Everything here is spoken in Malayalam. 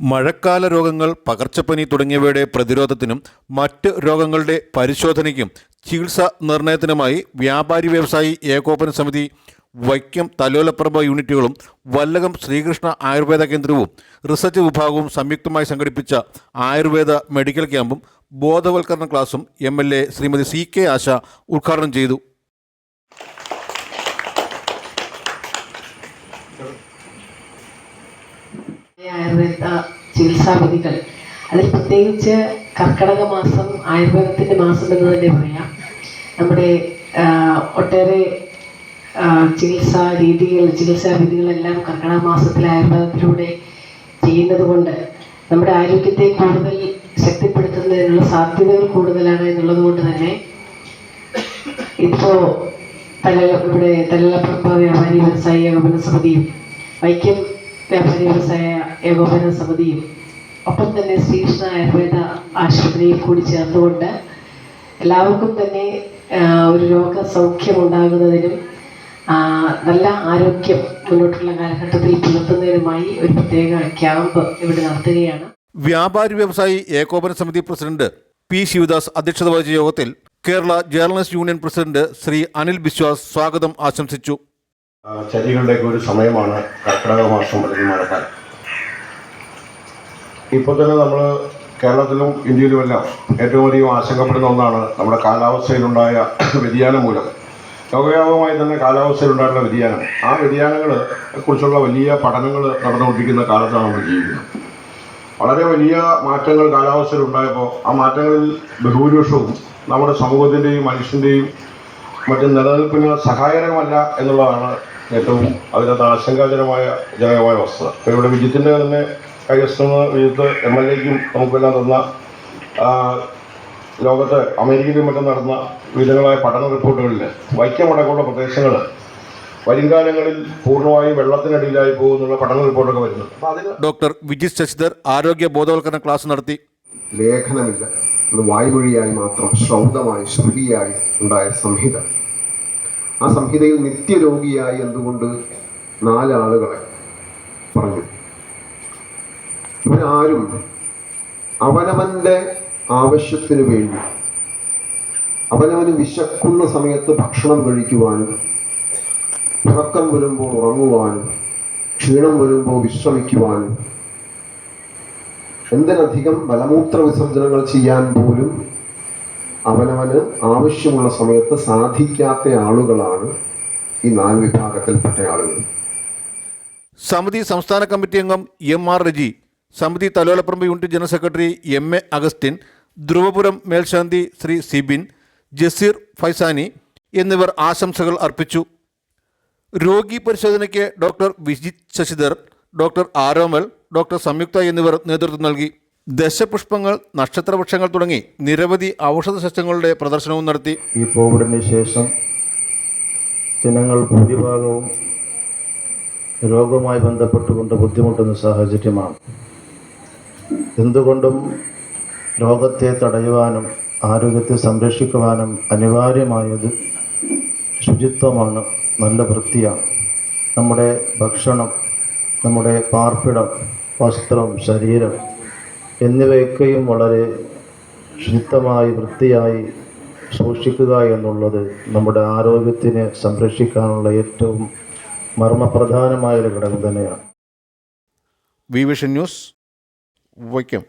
മഴക്കാല രോഗങ്ങൾ പകർച്ചപ്പനി തുടങ്ങിയവയുടെ പ്രതിരോധത്തിനും മറ്റ് രോഗങ്ങളുടെ പരിശോധനയ്ക്കും ചികിത്സ നിർണയത്തിനുമായി വ്യാപാരി വ്യവസായി ഏകോപന സമിതി വൈക്കം തലോലപ്രഭ യൂണിറ്റുകളും വല്ലകം ശ്രീകൃഷ്ണ ആയുർവേദ കേന്ദ്രവും റിസർച്ച് വിഭാഗവും സംയുക്തമായി സംഘടിപ്പിച്ച ആയുർവേദ മെഡിക്കൽ ക്യാമ്പും ബോധവൽക്കരണ ക്ലാസും M L A Shrimati C K Asha ഉദ്ഘാടനം ചെയ്തു. ആയുർവേദ ചികിത്സാ വിധികൾ. അതിൽ പ്രത്യേകിച്ച് കർക്കടക മാസം ആയുർവേദത്തിന്റെ മാസം എന്ന് തന്നെ പറയാം. നമ്മുടെ ഒട്ടേറെ ചികിത്സാ രീതികൾ ചികിത്സാ വിധികളെല്ലാം കർക്കടക മാസത്തിൽ ആയുർവേദത്തിലൂടെ ചെയ്യുന്നത് കൊണ്ട് നമ്മുടെ ആരോഗ്യത്തെ കൂടുതൽ ശക്തിപ്പെടുത്തുന്നതിനുള്ള സാധ്യതകൾ കൂടുതലാണ് എന്നുള്ളത് കൊണ്ട് തന്നെ ഇപ്പോൾ തല ഇവിടെ തലപ്പുറപ്പ വ്യാപാരി വ്യവസായി ഗമന സമിതിയും വൈക്കം വ്യാപാരി വ്യവസായ ഏകോപന സമിതിയും ഒപ്പം തന്നെ ശ്രീകൃഷ്ണ ആയുർവേദ ആശുപത്രിയും കൂടി ചേർന്നുകൊണ്ട് എല്ലാവർക്കും തന്നെ ഒരു രോഗസൗഖ്യം ഉണ്ടാകുന്നതിനും ആ, നല്ല ആരോഗ്യം മുന്നോട്ടുള്ള കാലഘട്ടത്തിൽ പുലർത്തുന്നതിനുമായി ഒരു പ്രത്യേക ക്യാമ്പ് ഇവിടെ നടത്തുകയാണ്. വ്യാപാരി വ്യവസായി ഏകോപന സമിതി പ്രസിഡന്റ് പി ശിവദാസ് അധ്യക്ഷത വഹിച്ച യോഗത്തിൽ Kerala journalist union president Shri Anil Biswas സ്വാഗതം ആശംസിച്ചു. ചരികളുടെയൊക്കെ ഒരു സമയമാണ് കർക്കിടക മാസം അല്ലെങ്കിൽ മഴക്കാലം. ഇപ്പോൾ തന്നെ നമ്മൾ കേരളത്തിലും ഇന്ത്യയിലുമെല്ലാം ഏറ്റവും അധികം ആശങ്കപ്പെടുന്ന ഒന്നാണ് നമ്മുടെ കാലാവസ്ഥയിലുണ്ടായ വ്യതിയാനം മൂലം. ലോകവ്യാപകമായി തന്നെ കാലാവസ്ഥയിലുണ്ടായിട്ടുള്ള വ്യതിയാനം. ആ വ്യതിയാനങ്ങളെ കുറിച്ചുള്ള വലിയ പഠനങ്ങൾ നടന്നുകൊണ്ടിരിക്കുന്ന കാലത്താണ് നമ്മൾ ജീവിക്കുന്നത്. വളരെ വലിയ മാറ്റങ്ങൾ കാലാവസ്ഥയിൽ ഉണ്ടായപ്പോൾ ആ മാറ്റങ്ങളിൽ ബഹുഭൂരിപക്ഷവും നമ്മുടെ സമൂഹത്തിന്റെയും മനുഷ്യന്റെയും മറ്റും നിലനിൽപ്പിന് സഹായകരമല്ല എന്നുള്ളതാണ് ഏറ്റവും അതിനകത്ത് ആശങ്കാജനമായ ജനകമായ വസ്തുത. ഇപ്പോൾ ഇവിടെ വിജിത്തിന്റെ തന്നെ കൈവശം വിജിത്ത് എം എൽ എക്കും നമുക്കെല്ലാം തന്ന ലോകത്ത് അമേരിക്കയിലും മറ്റും നടന്ന വിവിധങ്ങളായ പഠന റിപ്പോർട്ടുകളിൽ വൈക്കമടക്കമുള്ള പ്രദേശങ്ങൾ വരുംകാലങ്ങളിൽ പൂർണമായും വെള്ളത്തിനടിയിലായി പോകുന്നുള്ള പഠന റിപ്പോർട്ടൊക്കെ വരുന്നു ഡോക്ടർ വിജിത് ശശിധർ ആരോഗ്യ ബോധവൽക്കരണ ക്ലാസ് നടത്തി. ലേഖനമില്ല. അത് വായുവഴിയായി മാത്രം ശ്രൗതമായി ശ്രുതിയായി ഉണ്ടായ സംഹിത. ആ സംഹിതയിൽ നിത്യരോഗിയായി എന്തുകൊണ്ട് നാലാളുകളെ പറഞ്ഞു. ഇവരാരും അവനവന്റെ ആവശ്യത്തിന് വേണ്ടി അവനവന് വിശക്കുന്ന സമയത്ത് ഭക്ഷണം കഴിക്കുവാനും ഉറക്കം വരുമ്പോൾ ഉറങ്ങുവാനും ക്ഷീണം വരുമ്പോൾ വിശ്രമിക്കുവാനും എന്തിനധികം ബലമൂത്ര വിസർജനങ്ങൾ ചെയ്യാൻ പോലും അവനവന് ആവശ്യമുള്ള സമയത്ത് സാധിക്കാത്ത ആളുകളാണ് ഈ നാല് വിഭാഗത്തിൽപ്പെട്ട ആളുകൾ. സമിതി സംസ്ഥാന കമ്മിറ്റി അംഗം എം ആർ റജി സമിതി Thalayolaparambu unit general secretary M A Augustine Dhruvapuram മേൽശാന്തി ശ്രീ സിബിൻ ജസീർ ഫൈസാനി എന്നിവർ ആശംസകൾ അർപ്പിച്ചു. രോഗി പരിശോധനയ്ക്ക് doctor Vijith Sasidhar doctor Aromal doctor Samyuktha എന്നിവർ നേതൃത്വം നൽകി. ദശപുഷ്പങ്ങൾ നക്ഷത്രവൃക്ഷങ്ങൾ തുടങ്ങി നിരവധി ഔഷധ സസ്യങ്ങളുടെ പ്രദർശനവും നടത്തി. ഈ കോവിഡിന് ശേഷം ജനങ്ങൾ ഭൂരിഭാഗവും രോഗവുമായി ബന്ധപ്പെട്ടുകൊണ്ട് ബുദ്ധിമുട്ടുന്ന സാഹചര്യമാണ്. എന്തുകൊണ്ടും രോഗത്തെ തടയുവാനും ആരോഗ്യത്തെ സംരക്ഷിക്കുവാനും അനിവാര്യമായത് ശുചിത്വമാണ് നല്ല വൃത്തിയാണ്. നമ്മുടെ ഭക്ഷണം നമ്മുടെ പാർപ്പിടം വസ്ത്രം ശരീരം എന്നിവയൊക്കെയും വളരെ ശുദ്ധമായി വൃത്തിയായി സൂക്ഷിക്കുക എന്നുള്ളത് നമ്മുടെ ആരോഗ്യത്തിനെ സംരക്ഷിക്കാനുള്ള ഏറ്റവും മർമ്മപ്രധാനമായ ഒരു ഘടകം തന്നെയാണ്. V vision news Vaikom.